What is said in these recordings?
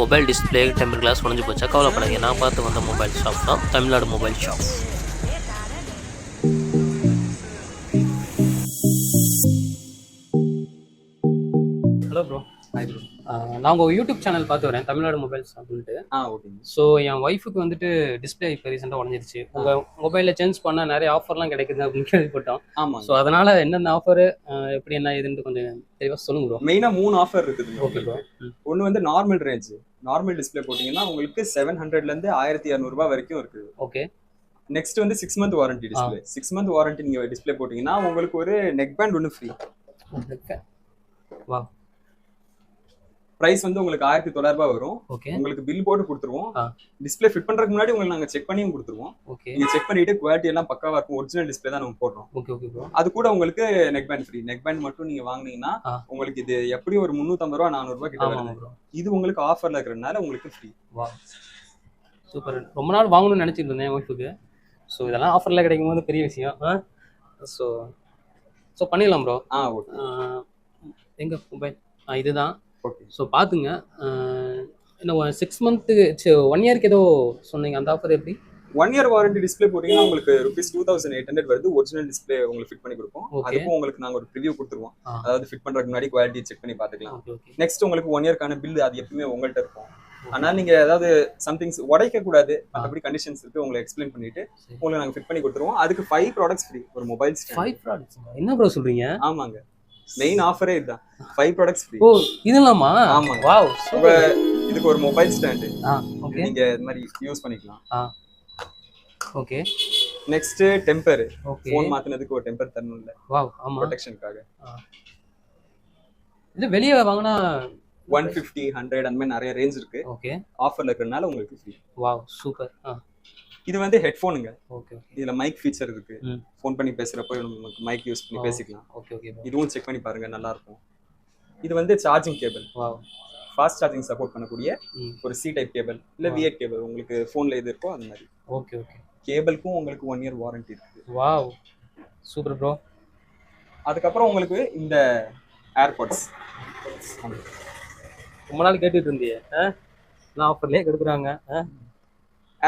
Mobile display temper glass உடஞ்சி போச்சா? கவலைப்படாதீங்க. நான் பார்த்து வந்த மொபைல் ஷாப் தான் Tamil Nadu mobile shop hello bro நான் உங்கள் யூடியூப் சேனல் பார்த்து வரேன் தமிழ்நாடு மொபைல்ஸ் அப்படின்ட்டு. ஆ ஓகேங்க ஸோ என் ஒய்ஃபுக்கு வந்துட்டு டிஸ்பிளே இப்போ ரீசெண்டாக உடஞ்சிருச்சு. உங்கள் மொபைலில் சேஞ்ச் பண்ணால் நிறைய ஆஃபர்லாம் கிடைக்குது அப்படின்னு கேள்விப்பட்டோம். ஆமாங்க ஸோ அதனால் என்னென்ன ஆஃபர் எப்படி என்ன ஏதுன்ட்டு கொஞ்சம் தெளிவாக சொல்லுங்க ப்ரோ மெயினா மூணு ஆஃபர் இருக்குதுங்க ஓகே ப்ரோ ஒன்னு வந்து நார்மல் ரேஞ்ச் நார்மல் டிஸ்ப்ளே போட்டீங்கன்னா உங்களுக்கு செவன் ஹண்ட்ரட்ல இருந்து ஆயிரத்தி இரநூறுபா வரைக்கும் இருக்குது. ஓகே நெக்ஸ்ட் வந்து six month warranty display six month warranty நீங்க டிஸ்ப்ளே போட்டீங்கன்னா உங்களுக்கு ஒரு நெக் பேண்ட் ஒன்று ஃப்ரீ வா பிரைஸ் வந்து உங்களுக்கு ஆயிரத்தி தொள்ளாயிரம் ரூபாய் வரும். ஓகே உங்களுக்கு பில் போட்டு கொடுத்துருவோம். டிஸ்ப்ளே ஃபிட் பண்றதுக்கு முன்னாடி உங்களுக்கு நாங்க செக் பண்ணியும் கொடுத்துருவோம். ஓகே நீங்க செக் பண்ணிட்டு குவாலிட்டி எல்லாம் பக்காவா இருக்கும். ஒரிஜினல் டிஸ்ப்ளே தான் நம்ம போடுறோம். ஓகே ஓகே ப்ரோ அது கூட உங்களுக்கு neck band free neck band மட்டும் நீங்க வாங்குனீங்கன்னா. உங்களுக்கு இது எப்படி ஒரு முந்நூத்தம்பது ரூபா நானூறு ரூபாய் கிட்ட ப்ரோ இது உங்களுக்கு ஆஃபர்ல இருக்கிறதுனால உங்களுக்கு ஃப்ரீ வா சூப்பர் ரொம்ப நாள் வாங்கணும்னு நினச்சிட்டு இருந்தேன் ஒய்ஃபுக்கு ஸோ இதெல்லாம் ஆஃபரில் கிடைக்கும் போது பெரிய விஷயம். ஸோ ஸோ பண்ணிடலாம் ப்ரோ ஆ ஓகே எங்கே மொபைல் ஆ இதுதான். ஓகே ஸோ பார்த்துங்க இன்னும் சிக்ஸ் மந்த்துக்கு ஒன் இயர்க்கு ஏதோ சொன்னீங்க. அந்த ஆஃபர் எப்படி? ஒன் இயர் வாரண்டி டிஸ்ப்ளே போட்டீங்கன்னா உங்களுக்கு rupees two thousand eight hundred வருது. ஒரிஜினல் டிஸ்ப்ளே உங்களுக்கு ஃபிட் பண்ணி கொடுப்போம். அதுக்கும் உங்களுக்கு நாங்க ஒரு ரிவ்யூ கொடுத்துருவோம். அதாவது ஃபிட் பண்றதுக்கு முன்னாடி குவாலிட்டி செக் பண்ணி ஓகே நெக்ஸ்ட் உங்களுக்கு ஒன் இயர்க்கான பில் அது எப்பவுமே உங்கள்ட்ட இருக்கும். அதனால நீங்க ஏதாவது சம்திங்ஸ் உடைக்க கூடாது. மற்றபடி கண்டிஷன்ஸ் இருக்கு. உங்களுக்கு எக்ஸ்பிளைன் பண்ணிட்டு. உங்களுக்கு நாங்க ஃபிட் பண்ணி கொடுத்துருவோம். அதுக்கு ஃபைவ் ப்ராடக்ட்ஸ் ஃப்ரீ ஒரு மொபைல் ஃபைவ் ப்ராடக்ட்ஸ் என்ன ப்ரோ சொல்கிறீங்க ஆமாங்க. மெயின் ஆஃபரே இதுதான். ஃபைவ் ப்ராடக்ட்ஸ் ஃப்ரீ ஓ இதெல்லாமா ஆமாங்க. வாவ் உங்க இதுக்கு ஒரு மொபைல் ஸ்டாண்டு ஆ ஓகே நீங்க இது மாதிரி யூஸ் பண்ணிக்கலாம். ஆ okay next temper okay phone மாத்தினதுக்கு ஒரு டெம்பர் தரணும்ல. வாவ் ஆமாம் ப்ரொடெக்ஷனுக்காக இது வெளியே வாங்கினா ஒன் ஃபிஃப்டி ஹண்ட்ரட் அந்த மாதிரி நிறைய ரேஞ்ச் இருக்கு. ஓகே ஆஃபர்ல இருக்கிறதுனால உங்களுக்கு ஃப்ரீ வாவ் சூப்பர் ஆ. இது வந்து ஹெட்ஃபோனுங்க இதுல மைக் ஃபீச்சர் இருக்கு. ஃபோன் பண்ணி பேசுறப்போ நமக்கு மைக் யூஸ் பண்ணி ஓ. பேசிக்கலாம். ஓகே ஓகே ப்ரோ இதுவும் செக் பண்ணி பாருங்க நல்லா இருக்கும் இது வந்து charging cable wow fast charging support பண்ணக்கூடிய ஒரு சி டைப் கேபிள் இல்ல. விஎட் கேபிள் உங்களுக்கு ஃபோன்ல எது இருக்கோ அந்த மாதிரி. ஓகே ஓகே கேபிளுக்கும் உங்களுக்கு ஒன் இயர் வாரண்டி இருக்கு. வாவ் சூப்பர் ப்ரோ அதுக்கப்புறம் உங்களுக்கு இந்த ஏர்பாட்ஸ் ரொம்ப நாள் கேட்டுட்டு இருந்தியே ஆ? நான் ஆஃபர்லேயே கெடுக்குறாங்க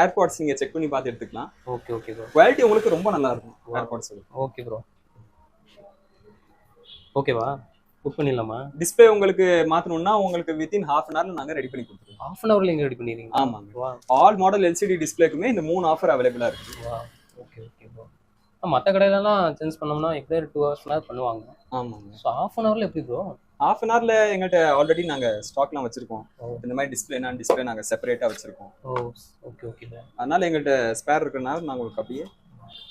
ஏர்பாட்ஸ் நீங்க செக் பண்ணி பார்த்து எடுத்துக்கலாம். ஓகே ஓகே ப்ரோ குவாலிட்டி உங்களுக்கு ரொம்ப நல்லா இருக்கும். ஏர்பாட்ஸ் ஓகே ப்ரோ ஓகேவா புக் பண்ணிடலாமா? டிஸ்பிளே உங்களுக்கு மாத்தணும்னா உங்களுக்கு வித்தின் ஹாஃப் அன் ஹவர்ல நாங்க ரெடி பண்ணி கொடுத்துருவோம். ஆஃப் அன் ஹவரில் எங்கே ரெடி பண்ணிடுறீங்க? ஆமாங்க. ஆல் மாடல் எல்சிடி டிஸ்பிளேக்குமே இந்த மூணு ஆஃபர் அவைலபிளா இருக்கு. ஓகே ஓகே ப்ரோ மற்ற கடையிலலாம் சேஞ்ச் பண்ணோம்னா எப்படியும் டூ ஹவர்ஸ் பண்ணுவாங்க. ஆமாங்க. ஸோ ஆஃப் அன் ஹவரில் எப்படி ப்ரோ ஹாஃப் அன் ஹவர்ல எங்கள்கிட்ட ஆல்ரெடி நாங்க ஸ்டாக்லாம் வச்சிருக்கோம். இந்த மாதிரி டிஸ்பிளேனா டிஸ்பிளே நாங்க செப்பரேட்டா வச்சிருக்கோம். ஓகே ஓகே அதனால எங்கள்கிட்ட ஸ்பேர் இருக்கிறனால நாங்க உங்களுக்கு அப்படியே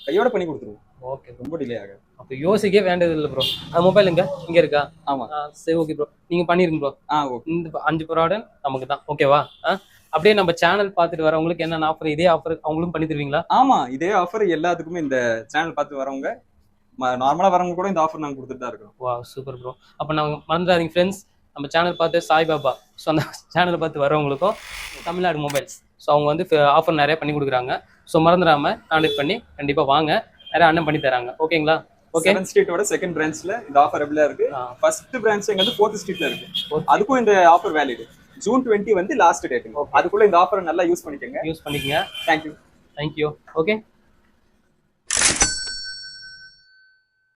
கையோட பண்ணி கொடுத்துருவோம். ஓகே ரொம்ப டிலே ஆகாது. அப்போ யோசிக்கவே வேண்டியது இல்லை ப்ரோ அந்த மொபைல் எங்க? இங்கே இருக்கா? ஆமா. ஆ, சரி ஓகே ப்ரோ நீங்கள் பண்ணிருங்க ப்ரோ ஆ ஓகே இந்த அஞ்சு ப்ராடக்ட் நமக்கு தான். ஓகேவா ஆ? அப்படியே நம்ம சேனல் பார்த்துட்டு வரவங்களுக்கு என்னென்ன ஆஃபர் இதே ஆஃபர் அவங்களுக்கும் பண்ணி தருவீங்களா? ஆமா இதே ஆஃபர் எல்லாத்துக்குமே இந்த சேனல் பார்த்து வரவங்க நார்மலா வரவங்க கூட இந்த ஆஃபர் நாங்க கொடுத்துட்டு தான் இருக்கோம். வா சூப்பர் ப்ரோ அப்போ நாங்கள் மறந்துடாதீங்க ஃப்ரெண்ட்ஸ் நம்ம சேனல் பார்த்து சாய்பாபா ஸோ அந்த சேனலை பார்த்து வரவங்களுக்கும் தமிழ்நாடு மொபைல்ஸ் ஸோ அவங்க வந்து ஆஃபர் நிறைய பண்ணி கொடுக்குறாங்க. ஸோ மறந்துடாம கான்டெக்ட் பண்ணி கண்டிப்பாக வாங்க. நிறைய அண்ணன் பண்ணி தராங்க. ஓகேங்களா ஓகே ஸ்ட்ரீட்டோட செகண்ட் பிரான்ச்ல இந்த ஆஃபர் அவைலபிளா இருக்கு. ஃபர்ஸ்ட் பிரான்ச் எங்க வந்து ஃபோர்த் ஸ்ட்ரீட்ல இருக்கு. அதுக்கும் இந்த ஆஃபர் வேலிட் ஜூன் டுவெண்ட்டி வந்து லாஸ்ட் டேட் அதுக்குள்ள இந்த ஆஃபர் நல்லா யூஸ் பண்ணிக்கோங்க. யூஸ் பண்ணிக்கங்க. Thank you thank you okay